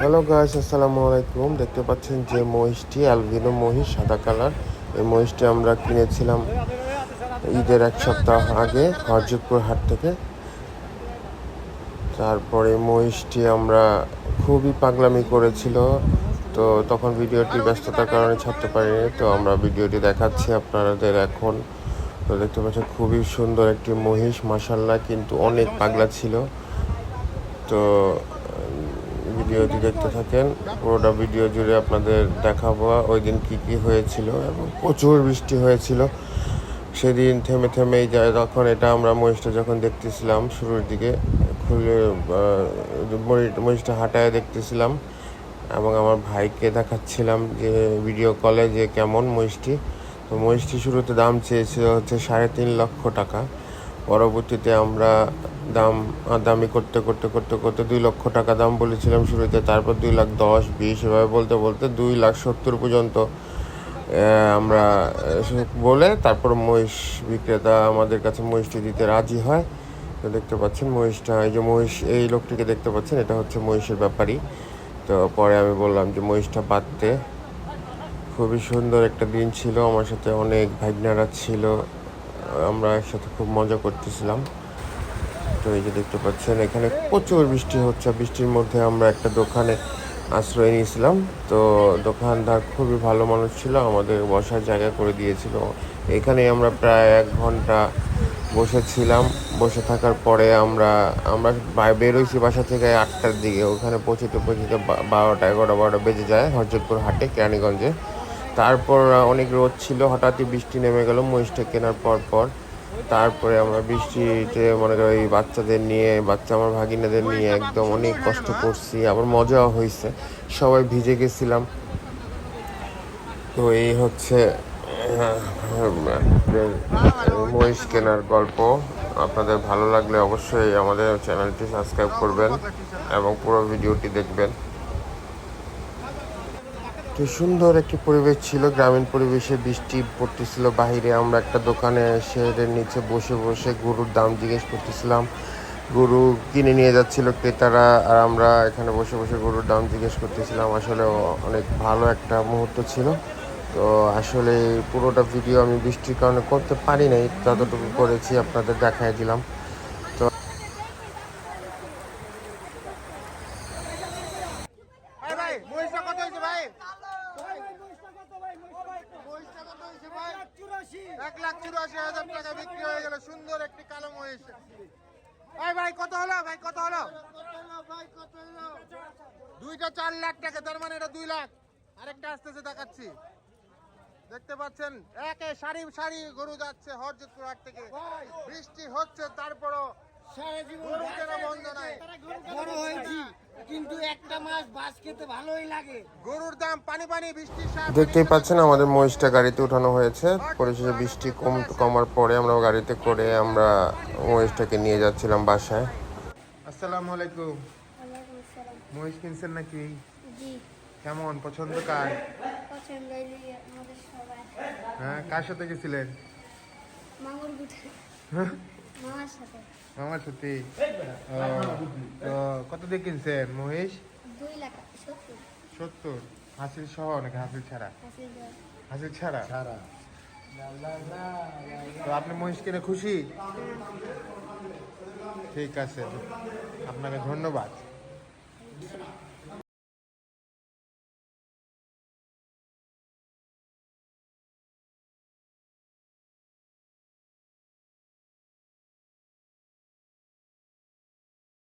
Hello guys আসসালামু আলাইকুম দেখতে পাচ্ছেন যে মহিষটি অ্যালবিনো মহিষ, সাদা কালার এই মহিষটি আমরা কিনেছিলাম ঈদের এক সপ্তাহ আগে হরজতপুর হাট থেকে। তারপরে মহিষটি আমরা খুবই পাগলামি করেছিল। তো তখন ভিডিওটি ব্যস্ততার কারণে ছাড়তে পারিনি। তো আমরা ভিডিওটি দেখাচ্ছি আপনাদের এখন। তো দেখতে পাচ্ছেন, খুবই সুন্দর একটি মহিষ মাসাল্লাহ কিন্তু অনেক পাগলা ছিল। তো ভিডিওটি দেখতে থাকেন, পুরোটা ভিডিও জুড়ে আপনাদের দেখাবো ওই দিন কী কী হয়েছিল এবং প্রচুর বৃষ্টি হয়েছিল। সেদিন থেমে যায়, তখন এটা আমরা মহিষটা যখন দেখতেছিলাম শুরুর দিকে, খুলে মহিষটা হাঁটায় দেখতেছিলাম এবং আমার ভাইকে দেখাচ্ছিলাম যে ভিডিও কলে যে কেমন মহিষটি। তো মহিষটি শুরুতে দাম চেয়েছিল হচ্ছে সাড়ে তিন লক্ষ টাকা। পরবর্তীতে আমরা দাম দামি করতে করতে করতে করতে দুই লক্ষ টাকা দাম বলেছিলাম শুরুতে, তারপর দুই লাখ দশ, বিশ, এভাবে বলতে বলতে দুই লাখ সত্তর পর্যন্ত আমরা বলে তারপর মহিষ বিক্রেতা আমাদের কাছে মহিষটি দিতে রাজি হয়। তো দেখতে পাচ্ছেন মহিষটা, এই যে মহিষ, এই লোকটিকে দেখতে পাচ্ছেন, এটা হচ্ছে মহিষের ব্যাপারই তো পরে আমি বললাম যে মহিষটা বাঁধতে খুবই সুন্দর একটা দিন ছিল, আমার সাথে অনেক ভাগনারা ছিল, আমরা একসাথে খুব মজা করতেছিলাম। তো এই যে দেখতে পাচ্ছেন, এখানে প্রচুর বৃষ্টি হচ্ছে। বৃষ্টির মধ্যে আমরা একটা দোকানে আশ্রয় নিয়েছিলাম। তো দোকানদার খুবই ভালো মানুষ ছিল, আমাদের বসার জায়গা করে দিয়েছিল। এখানে আমরা প্রায় এক ঘণ্টা বসেছিলাম। বসে থাকার পরে আমরা আমরা বেরোইছি বাসা থেকে আটটার দিকে। ওখানে পৌঁছতে পৌঁছতে বারোটা, এগারোটা, বারোটা বেজে যায় হরজতপুর হাটে, কেরানীগঞ্জে। তারপর অনেক রোদ ছিল, হঠাৎই বৃষ্টি নেমে গেল, মহিষটা কেনার পর পর। তারপরে আমরা বৃষ্টিতে মনে করি এই বাচ্চাদের নিয়ে, বাচ্চা আমার ভাগিনাদের নিয়ে একদম অনেক কষ্ট করছি, আবার মজাও হয়েছে। সবাই ভিজে গেছিলাম। তো এই হচ্ছে মহিষ কেনার গল্প। আপনাদের ভালো লাগলে অবশ্যই আমাদের চ্যানেলটি সাবস্ক্রাইব করবেন এবং পুরো ভিডিওটি দেখবেন। তো সুন্দর একটি পরিবেশ ছিল, গ্রামীণ পরিবেশে বৃষ্টি পড়তেছিল, বাহিরে আমরা একটা দোকানে এর নিচে বসে বসে গরুর দাম জিজ্ঞেস করতেছিলাম। গরু কিনে নিয়ে যাচ্ছিল ক্রেতারা আর আমরা এখানে বসে বসে গরুর দাম জিজ্ঞেস করতেছিলাম। আসলে অনেক ভালো একটা মুহূর্ত ছিল। তো আসলে পুরোটা ভিডিও আমি বৃষ্টির কারণে করতে পারি নাই যতটুকু করেছি, আপনাদের দেখাই দিলাম ভাই ভাই মহিষটা কত হয়েছে ভাই। এক লাখ চুরাশি হাজার টাকা বিক্রি হয়ে গেল, সুন্দর একটি কালো মহিষ। ভাই ভাই, কত হলো? ভাই, কত হলো? দুইটা চার লাখ টাকা, তার মানে এটা দুই লাখ। আরেকটা আসতেছে, দেখাচ্ছি। দেখতে পাচ্ছেন, একে সারি সারি গরু যাচ্ছে হরজতপুর হাট থেকে। বৃষ্টি হচ্ছে, তারপরও গরু কেনা বড় হয়েছি। কিন্তু একটা মাস বাস খেতে ভালোই লাগে। গরুর দাম পানি পানি বৃষ্টির দেখতেই পাচ্ছেন আমাদের মহিষটা গাড়িতে উঠানো হয়েছে। পরিশেষে বৃষ্টি কম কমার পরে আমরা গাড়িতে করে আমরা মহিষটাকে নিয়ে যাচ্ছিলাম বাসায়। আসসালামু আলাইকুম। ওয়ালাইকুম আসসালাম মহিষ কিনছেন নাকি? কেমন? পছন্দ কার? হ্যাঁ কার সাথে গেছিলেন? মামার সাথে। মামার সত্যি তো কত দিয়ে কিনছেন মহিষ? সত্তর। হাসিল সহ নাকি হাসিল ছাড়া? হাসিল ছাড়া। তো আপনি মহিষ কিনে খুশি? ঠিক আছে আপনাকে ধন্যবাদ।